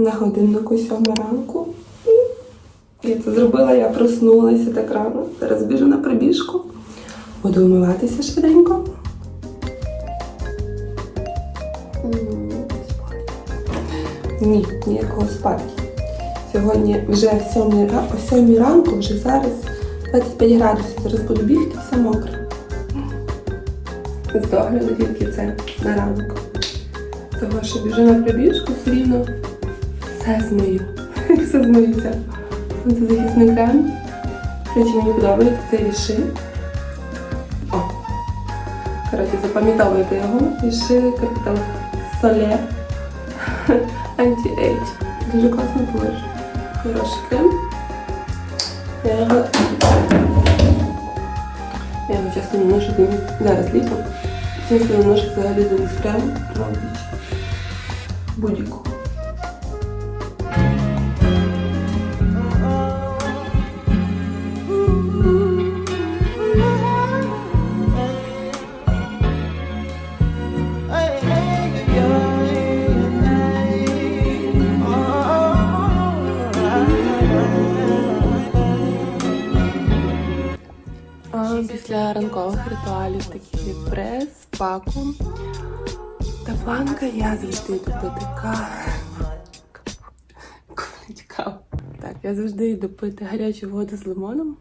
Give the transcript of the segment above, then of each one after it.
на годиннику сьома ранку. І я це зробила, я проснулася так рано. Зараз біжу на пробіжку. Буду вмиватися швиденько. Ні, ніякого спадки. Сьогодні вже в 7, ра- о 7 ранку, вже зараз 25 градусів. Зараз буду бігти, все мокре. З догляду тільки це на ранок. Того, що біжу на пробіжку, все рівно все змию. Все змиється. Це захисний крем. До речі, мені подобається цей ріши. О! Коротше, запам'ятовуйте його. Ріши Capital Solé Anti-Age. Дуже класно полож. Хороший крем. Я його... Я його часто не ношу замість... Зараз літо. Часто не ношу взагалі замість крему на обличчя. Будь-яку. Таких прес, паку. та планка, я завжди йду пити. Каву. Так, я завжди йду пити гарячу воду з лимоном.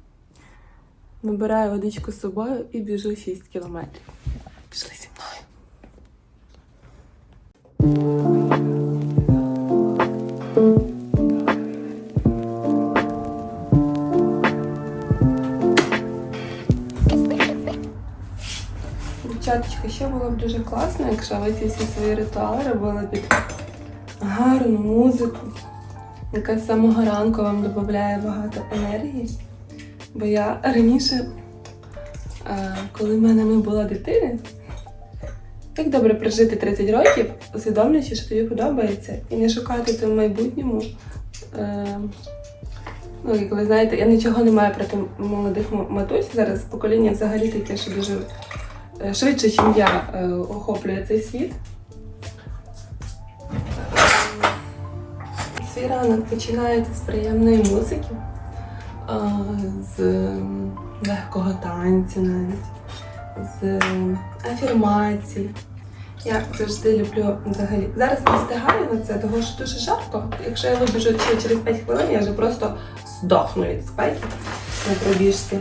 Набираю водичку з собою і біжу 6 кілометрів. Пішли зі мною. Дівчаточка, ще було б дуже класно, якщо ви ці всі свої ритуали робили під гарну музику, яка з самого ранку вам додає багато енергії. Бо я раніше, е, коли в мене не було дитини, як добре прожити 30 років, усвідомлюючи, що тобі подобається, і не шукати це в майбутньому. Е, Ну, і коли знаєте, я нічого не маю проти молодих матусь. Зараз покоління взагалі таке, що дуже швидше, ніж я е, охоплює цей світ. Свій ранок починається з приємної музики, з ем, легкого танцю навіть, з ем, афірмацій. Я завжди люблю взагалі. Зараз не встигаю на це, тому що дуже жарко. Якщо я вибіжу ще через 5 хвилин, я вже просто здохну від спеки на пробіжці.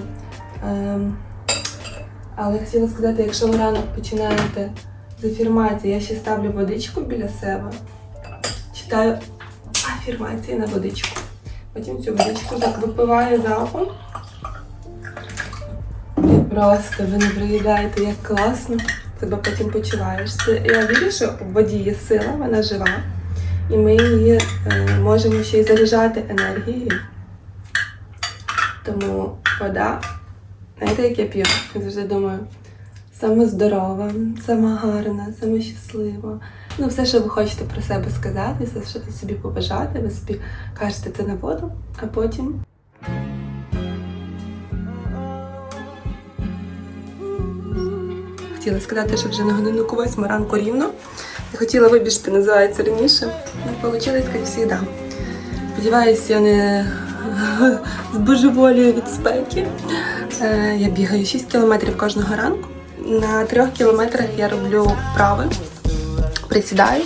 Але хотіла сказати, якщо ви ранок починаєте з афірмації, я ще ставлю водичку біля себе, читаю афірмації на водичку. Потім цю водичку так випиваю залпом. І просто ви не приїдаєте, як класно себе потім почуваєш. Це, я вірю, що в воді є сила, вона жива, і ми її е, можемо ще й заряджати енергією. Тому вода, знаєте, як я п'ю? Я завжди думаю, саме здорова, сама гарна, саме щаслива. Ну, все, що ви хочете про себе сказати, все, що собі побажати, ви собі кажете це на воду, а потім Хотіла сказати, що вже на годиннику восьма ранку рівно. Я хотіла вибіжти, називається раніше. Не вийшло, як завжди. Сподіваюся, я не збожеволію від спеки. Е, Я бігаю 6 кілометрів кожного ранку. На трьох кілометрах я роблю вправи, присідаю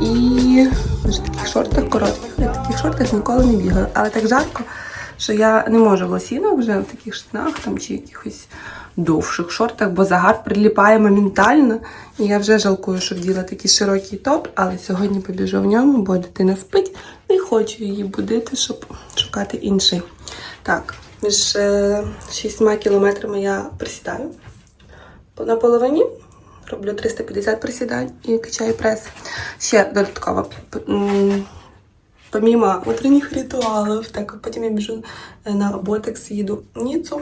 і в таких шортах коротких. Я в таких шортах ніколи не бігаю. Але так жарко, що я не можу в лосінах вже в таких штанах там чи якихось довших шортах, бо загар приліпає моментально. І я вже жалкую, що вділа такий широкий топ, але сьогодні побіжу в ньому, бо дитина спить. Не хочу її будити, щоб шукати інший. Так, між е, шістьма кілометрами я присідаю. На половині роблю 350 присідань і качаю прес. Ще додатково. п- м, Помімо утренніх ритуалів, так потім я біжу е, на ботекс, їду в Ніцу.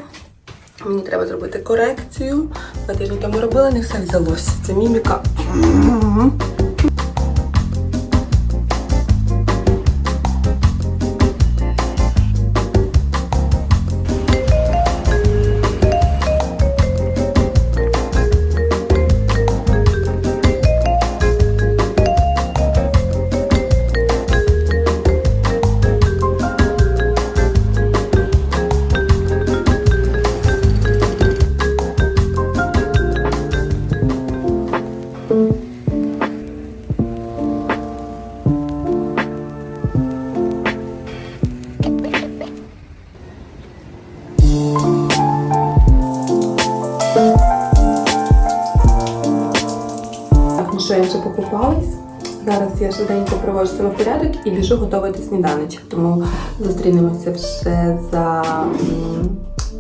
Мені треба зробити корекцію. На тиждень тому робила, не все взялося. Це міміка. Мгм. вже покупались. Зараз я швиденько привожу себе в порядок і біжу готувати сніданочок. Тому зустрінемося вже за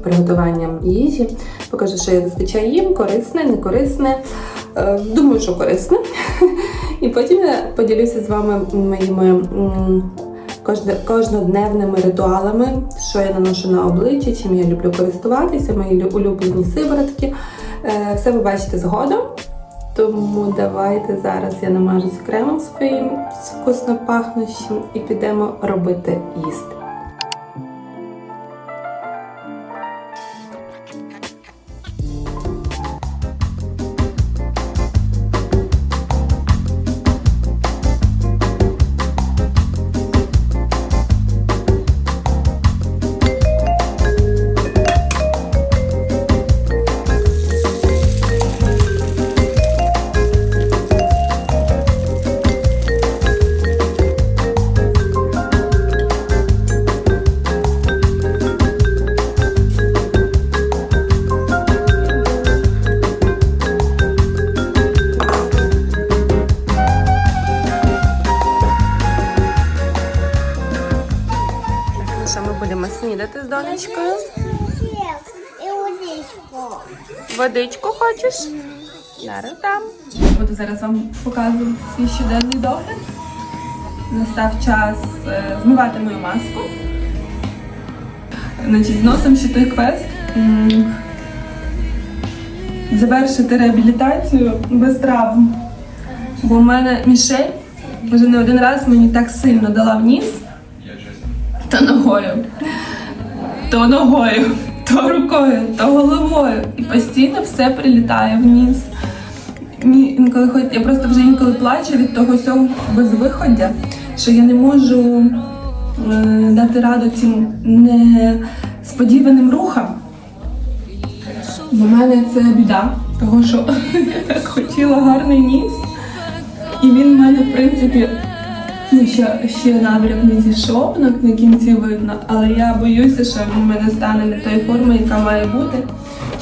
приготуванням їжі. Покажу, що я зазвичай їм, корисне, не корисне. Е, Думаю, що корисне. І потім я поділюся з вами моїми кожнодневними ритуалами, що я наношу на обличчя, чим я люблю користуватися, мої улюблені сиворотки. Е, Все ви бачите згодом. Тому давайте зараз я намажусь кремом своїм вкусно пахнущим і підемо робити їсти. Водичку хочеш? Зараз дам. Буду зараз вам показувати свій щоденний догляд. Настав час е, змивати мою маску. Значить, зносом ще той квест. Завершити реабілітацію без травм. Бо в мене мішель вже не один раз мені так сильно дала в ніс, то ногою, то ногою, то рукою, то головою. І постійно все прилітає в ніс. Мені інколи хоч я просто вже інколи плачу від того всього безвиходя, що я не можу е, дати раду цим несподіваним рухам. Для мене це біда, того що я так хотіла гарний ніс, і він в мене, в принципі, ну, ще, ще набряк не зійшов, на, кінці видно, але я боюся, що в мене стане не тої форми, яка має бути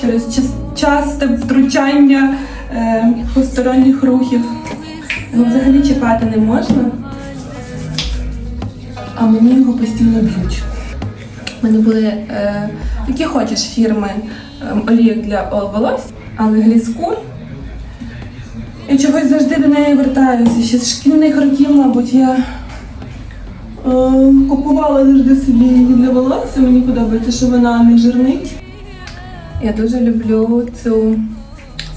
через час, часте втручання е, посторонніх рухів. Його взагалі чіпати не можна, а мені його постійно б'ють. У мене були е, які хочеш фірми е, олійок для волосся, але гліскур. Я чогось завжди до неї вертаюся. Ще з шкільних років, мабуть, я е, купувала завжди собі для волосся. Мені подобається, що вона не жирнить. Я дуже люблю цю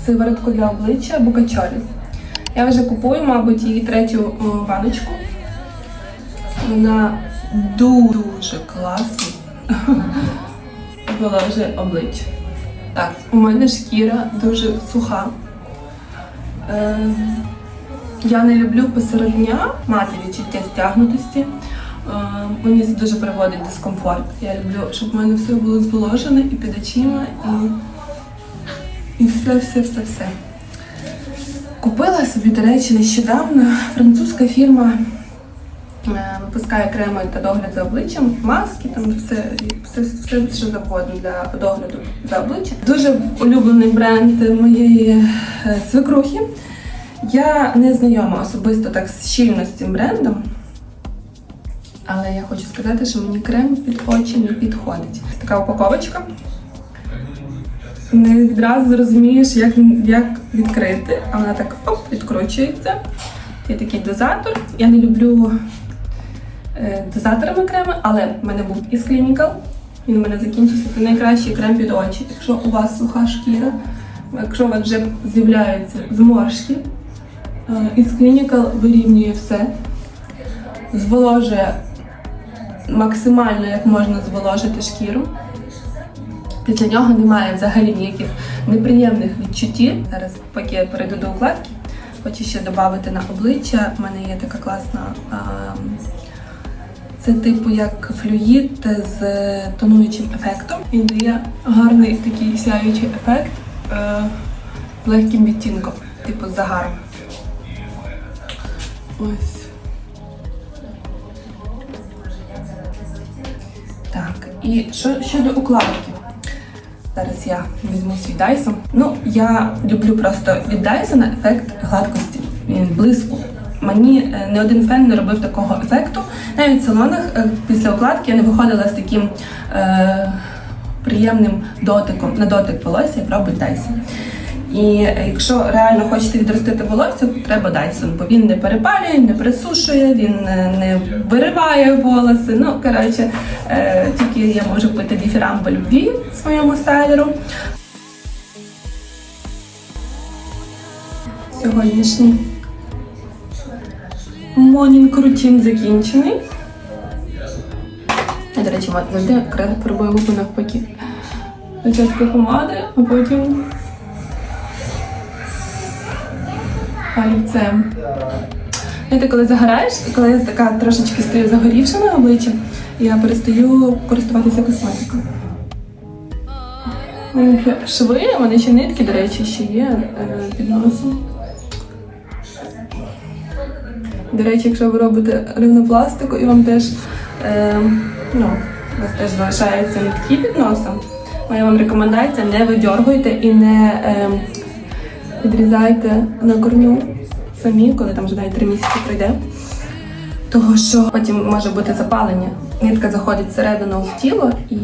сиворотку для обличчя Букачолі. Я вже купую, мабуть, її третю о, баночку. Вона дуже класна. Була вже обличчя. Так, у мене шкіра дуже суха. Е, я не люблю посеред дня мати відчуття стягнутості. Е, мені це дуже приводить дискомфорт. Я люблю, щоб в мене все було зволожене і під очима, і, і все, все, все, все. Купила собі, до речі, нещодавно французька фірма випускає креми та догляд за обличчям, маски, там все, все, все що завгодно для догляду за обличчям. Дуже улюблений бренд моєї е, свекрухи. Я не знайома особисто так щільно з цим брендом. Але я хочу сказати, що мені крем під очі не підходить. Така упаковочка. Не відразу зрозумієш, як, як відкрити, а вона так оп, відкручується. Є такий дозатор. Я не люблю е, дозаторами креми, але в мене був із Clinical. Він у мене закінчився. Це найкращий крем під очі. Якщо у вас суха шкіра, якщо у вас вже з'являються зморшки, е, із Clinical вирівнює все, зволожує максимально, як можна зволожити шкіру. Після нього немає взагалі ніяких неприємних відчуттів. Зараз, поки я перейду до укладки, хочу ще додати на обличчя. У мене є така класна. Це типу як флюїд з тонуючим ефектом. Він дає гарний такий сяючий ефект е, легким відтінком, типу з загаром. Ось. Так, і що щодо укладки. Зараз я візьму свій Dyson. Ну, я люблю просто від Dyson ефект гладкості. Він він блиску. Мені е, не один фен не робив такого ефекту. Навіть в салонах е, після укладки я не виходила з таким е, приємним дотиком на дотик волосся, як робить Dyson. І е, якщо реально хочете відростити волосся, то треба Dyson, бо він не перепалює, не присушує, він е, не вириває волоси. Ну, коротше, е, тільки я можу пити діфірамб любві своєму стайлеру. Сьогоднішній Монінг рутін закінчений. Я, до речі, завжди пробую губи навпаки. Спочатку помади, а потім олівцем. Знаєте, коли загораєш, коли я така трошечки стаю загорівша на обличчя, я перестаю користуватися косметикою. Шви, мене ще нитки, до речі, ще є е, під носом. До речі, якщо ви робите рівнопластику і вам теж, е, ну, вас теж залишаються нитки під носом, моя вам рекомендація не видьоргуйте і не е, відрізайте на корню самі, коли там вже навіть три місяці пройде. Того, що потім може бути запалення. Нитка заходить всередину в тіло і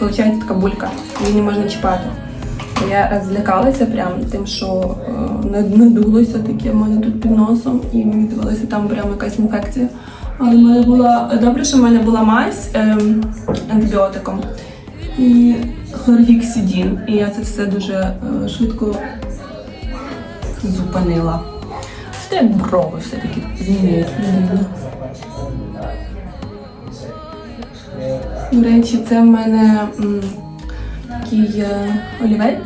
виходить така булька, її не можна чіпати. Я злякалася прям тим, що е, надулося таке в мене тут під носом, і мені здавалося, там прям якась інфекція. Але в мене була добре, що в мене була мазь ем, антибіотиком і хлоргексидін. І я це все дуже е, швидко зупинила. Те брови все-таки змінюють. До речі, це в мене м, такий е, олівець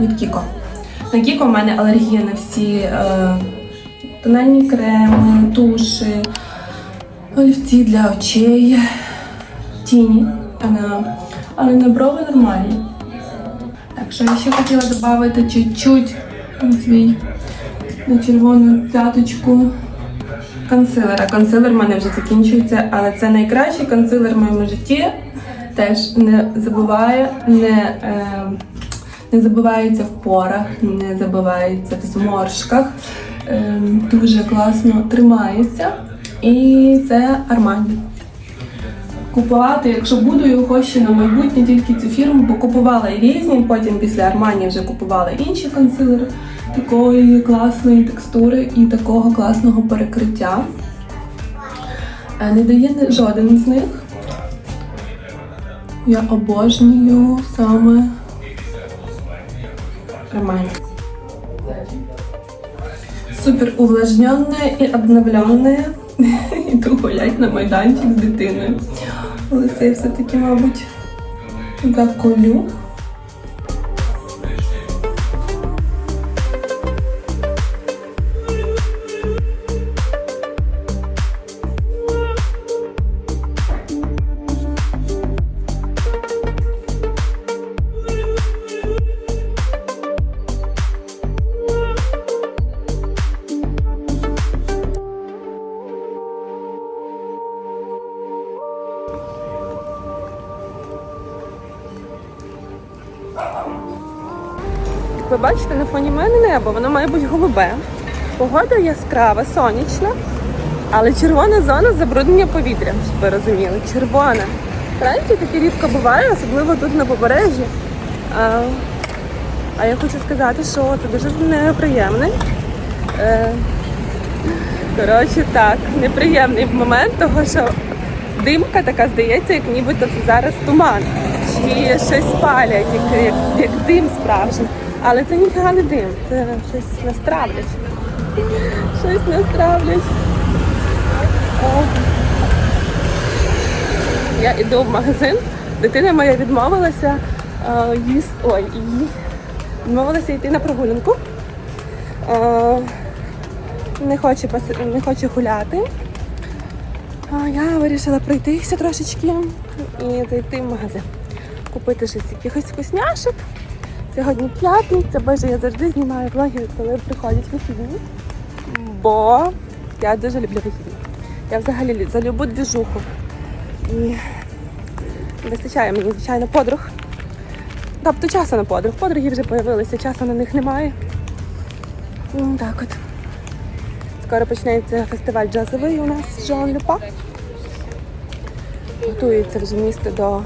від Кіко. На Кіко в мене алергія на всі е, тональні креми, туші, олівці для очей, тіні. А але на брови нормальні. Так, що я ще хотіла додати чуть-чуть свій на червону п'яточку консилера. Консилер в мене вже закінчується, але це найкращий консилер в моєму житті. Теж не забуває, не, е, не забувається в порах, не забувається в зморшках. Е, дуже класно тримається. І це Армані. Купувати, якщо буду його ще на майбутнє тільки цю фірму, бо купувала і різні, потім після Армані вже купувала інші консилери такої класної текстури і такого класного перекриття. Е, Не дає жоден з них. Я обожнюю саме Армані. Супер увлажненне і обновленне. Іду гулять на майданчик з дитиною. Але це я все-таки, мабуть, заколю. Має бути голубе. Погода яскрава, сонячна, але червона зона забруднення повітря, щоб ви розуміли. Червона. Вранці таке рідко буває, особливо тут на побережжі. А, а я хочу сказати, що це дуже неприємний. Е, коротше, так, неприємний момент, того, що димка така здається, як нібито зараз туман. Чи щось палять, як, як, як дим справжній. Але це ніфіга не дим, це щось нас травлять. Щось нас травлять. Я йду в магазин. Дитина моя відмовилася їсти. Ой, її. Відмовилася йти на прогулянку. Не хоче, не хоче гуляти. А я вирішила пройтися трошечки і зайти в магазин. Купити щось якихось вкусняшок. Сьогодні п'ятниця, боже, я завжди знімаю влоги, коли приходять вихідні. Бо я дуже люблю вихідні. Я взагалі лю- за любу двіжуху. І вистачає мені, звичайно, подруг. Тобто часу на подруг. Подруги вже з'явилися, часу на них немає. Так от. Скоро почнеться фестиваль джазовий у нас Жан Люпа. Готується вже місто до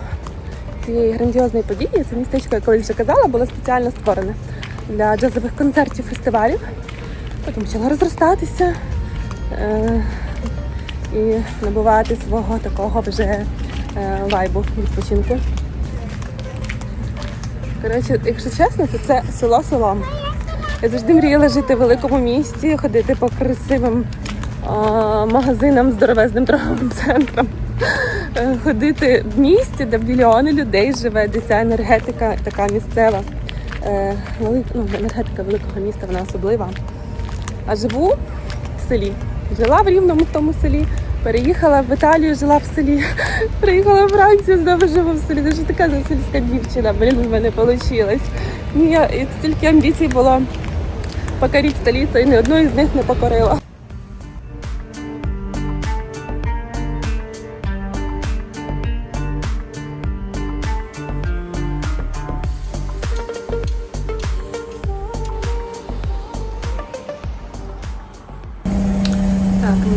цієї грандіозної події. Це містечко, я вже казала, було спеціально створене для джазових концертів, фестивалів. Потім почало розростатися е- і набувати свого такого вже е- вайбу відпочинку. Коротше, якщо чесно, то це село селом. Я завжди мріяла жити в великому місті, ходити по красивим а, магазинам, здоровезним торговим центрам, Е, ходити в місті, де мільйони людей живе, де ця енергетика така місцева. Е, ну, енергетика великого міста вона особлива. А живу в селі. Жила в рівному тому селі, переїхала в Італію, жила в селі, приїхала в Францію, знову живу в селі. Дуже така сільська дівчина, блін, в мене вийшло. Ні, я- стільки амбіцій було покорити столицю, і ні одної з них не покорила.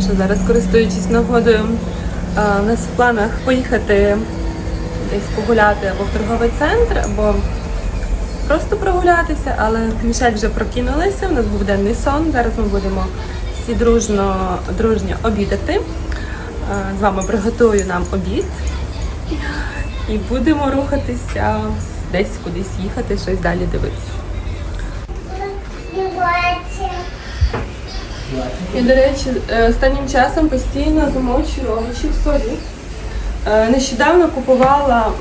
Що зараз користуючись нагодою, у нас в планах поїхати десь погуляти або в торговий центр, або просто прогулятися, але Мішель вже прокинулася, у нас був денний сон. Зараз ми будемо всі дружно, дружньо обідати. З вами приготую нам обід і будемо рухатися десь кудись їхати, щось далі дивитися. І, до речі, е, останнім часом постійно замочую овочі в солі. Е, Нещодавно купувала,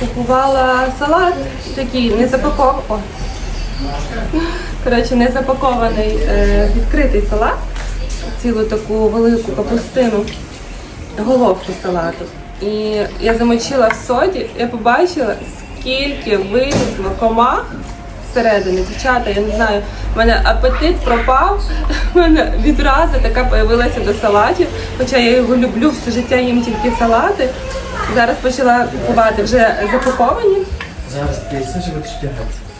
купувала салат, такий не запакований. Коротше, не е, відкритий салат, цілу таку велику капустину, головки салату. І я замочила в соді, я побачила, скільки вилізло комах зсередини. Дівчата, я не знаю, в мене апетит пропав, в мене відразу така появилася до салатів, хоча я його люблю все життя їм тільки салати. Зараз почала купувати вже запаковані. Зараз ти їсиш чи?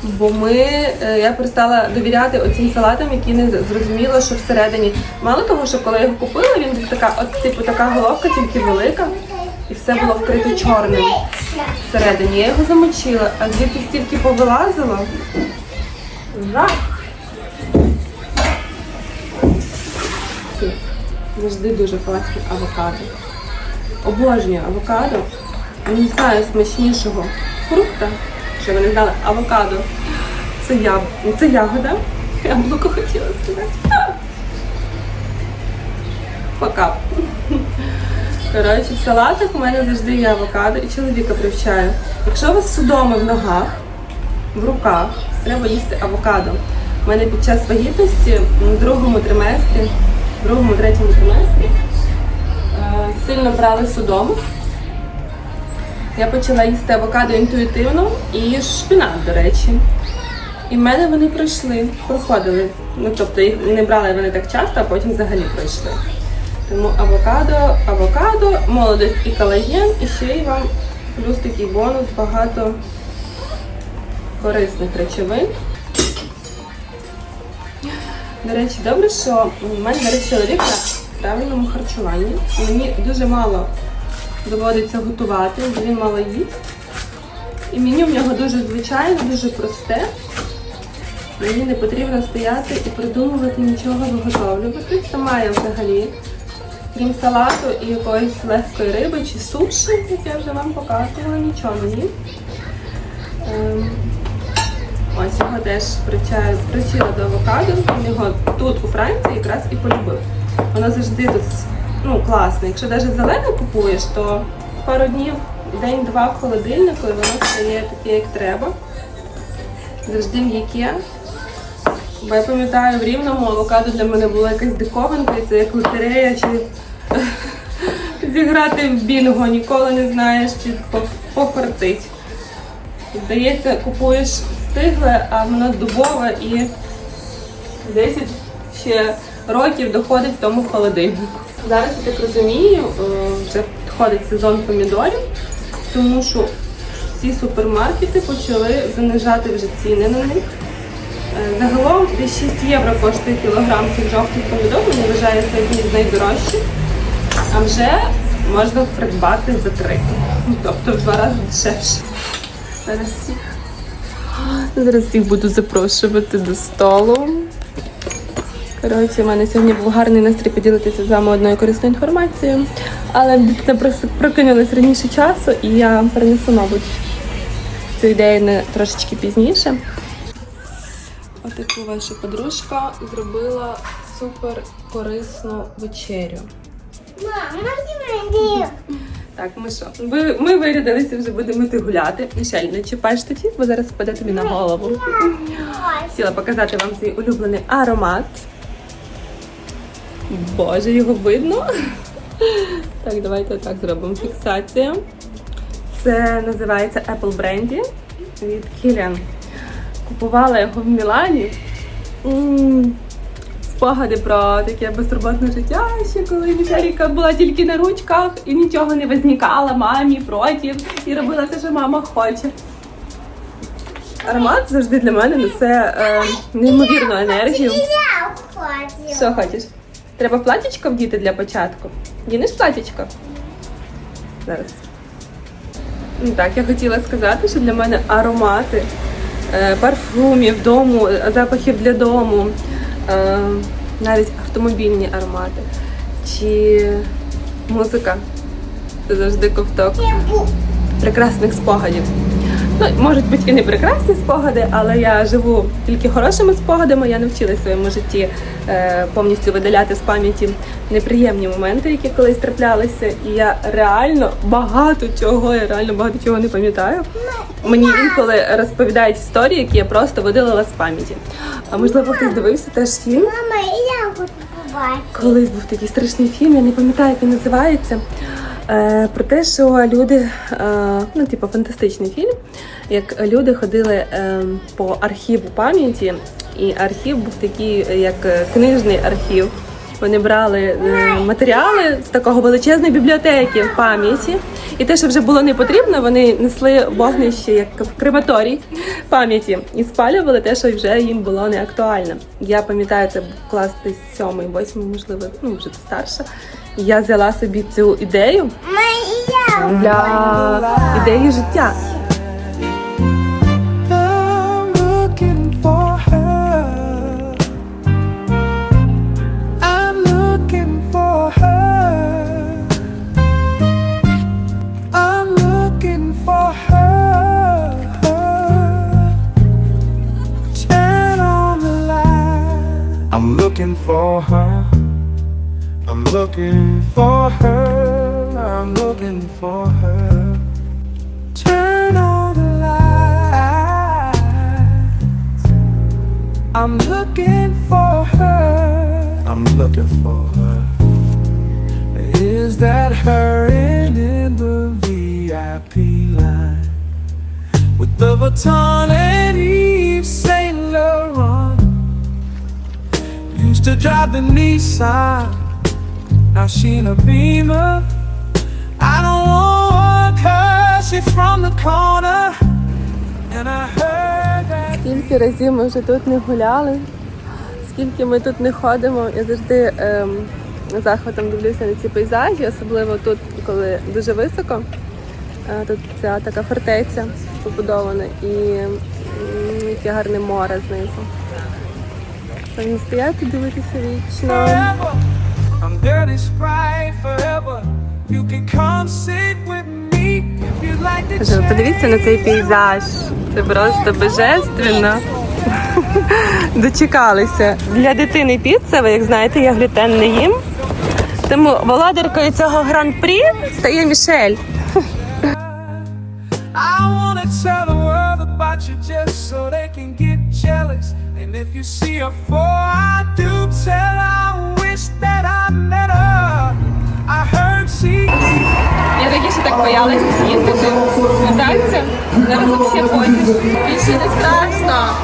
Бо ми, е, я перестала довіряти оцим салатам, які не зрозуміло, що всередині. Мало того, що коли я його купила, він був така, от типу така головка, тільки велика, і все було вкрито чорним всередині. Я його замочила, а звідти стільки повилазило. Жах. Завжди дуже класні авокадо. Обожнюю авокадо. Не знаю смачнішого фрукта, що ви не знали, авокадо. Це, яб... це ягода. Яблуко хотіла сказати. Пока. Коротше, в салатах у мене завжди є авокадо і чоловіка привчаю. Якщо у вас судоми в ногах, в руках, треба їсти авокадо. У мене під час вагітності в другому триместрі, в другому, третьому триместрі е, сильно брали судому. Я почала їсти авокадо інтуїтивно і шпинат, до речі. І в мене вони пройшли, проходили. Ну, тобто їх не брали вони так часто, а потім взагалі пройшли. Тому авокадо, авокадо, молодость і колаген, і ще й вам плюс такий бонус, багато корисних речовин. До речі, добре, що в мене зараз чоловік на правильному харчуванні. Мені дуже мало доводиться готувати, він мало їсть. І меню в нього дуже звичайне, дуже просте. Мені не потрібно стояти і придумувати нічого виготовлювати. Сама я взагалі, крім салату і якоїсь легкої риби чи суші, як я вже вам показувала, нічого їм. Ем, Ось його теж привчила до авокадо. Він його тут у Франції якраз і полюбив. Воно завжди тут ну, класно. Якщо навіть зелене купуєш, то пару днів, день-два в холодильнику, і воно стає таке, як треба. Завжди м'яке. Бо я пам'ятаю, в рівному авокадо для мене була якась диковинка, і це як лотерея, чи зіграти в бінго, ніколи не знаєш, чи по- пофартить. Здається, купуєш стигле, а воно дубове і 10 ще років доходить в тому в холодильнику. Зараз я так розумію, вже підходить сезон помідорів, тому що всі супермаркети почали занижати вже ціни на них. Е, Загалом десь 6 євро коштує кілограм цих жовтих помідор, мені вважається одні з найдорожчих. А вже можна придбати за 3. Тобто в два рази дешевше. Зараз всіх. Зараз всіх буду запрошувати до столу. Коротше, у мене сьогодні був гарний настрій поділитися з вами одною корисною інформацією. Але дитина просто раніше часу, і я перенесу, мабуть, цю ідею на трошечки пізніше. Отаку ваша подружка зробила супер корисну вечерю. Мам, можна мені? Так, ми що? Ви, ми вирядилися, вже будемо йти гуляти. Мішель, не чіпай штатів, бо зараз впаде тобі на голову. Хотіла показати вам свій улюблений аромат. Боже, його видно. Так, давайте так зробимо фіксацію. Це називається Apple Brandy від Kilian. Купувала його в Мілані. М, Спогади про таке безтурботне життя, ще коли Мішеліка була тільки на ручках і нічого не возникало мамі проти і робила все, що мама хоче. Аромат завжди для мене несе е, неймовірну енергію. Що хочеш? Треба платічко вдіти для початку. Дінеш платічко? Зараз. Ну, Так, я хотіла сказати, що для мене аромати е, парфумів дому, запахів для дому, навіть автомобільні аромати чи музика це завжди ковток прекрасних спогадів. Ну, можуть бути і не прекрасні спогади, але я живу тільки хорошими спогадами. Я навчилася в своєму житті е, повністю видаляти з пам'яті неприємні моменти, які колись траплялися. І я реально багато чого, я реально багато чого не пам'ятаю. Мені інколи розповідають історії, які я просто видалила з пам'яті. А можливо, хтось дивився теж фільм. Мама, і я хочу побачити. Колись був такий страшний фільм, я не пам'ятаю, як він називається. Е, про те, що люди, е, ну, типу, фантастичний фільм, як люди ходили е, по архіву пам'яті, і архів був такий, як книжний архів. Вони брали матеріали з такого величезної бібліотеки в пам'яті, і те, що вже було не потрібно, вони несли вогнище як в крематорій пам'яті і спалювали те, що вже їм було не актуально. Я пам'ятаю, це був клас десь сьомий, восьмий, можливо, ну вже старша. І я взяла собі цю ідею для ідеї життя. Looking for her. I'm looking for her. Turn on the lights. I'm looking for her. I'm looking for her. Is that her in, in the VIP line? With the baton and Yves Saint Laurent. Used to drive the Nissan. Now she in a Beamer. I don't want her, she from the corner. And I heard that Скільки разів ми вже тут не гуляли, скільки ми тут не ходимо, я завжди ем, захватом дивлюся на ці пейзажі, особливо тут, коли дуже високо. Е, тут ця така фортеця побудована і яке гарне море знизу. Самі стояти, дивитися вічно. I'm dirty sprite forever. You can come sit with me if you'd like to Каже, Подивіться на цей пейзаж. Це просто божественно. Дочекалися. Для дитини піца, ви як знаєте, я глютен не їм. Тому володаркою цього гран-прі стає Мішель. I wanna tell the world about you just so they can get jealous. And if you see her fall, I do tell I wish that I met her. I heard she Я раніше так боялась їздити. Вітається. Зараз взагалі ходиш. Більше не страшно.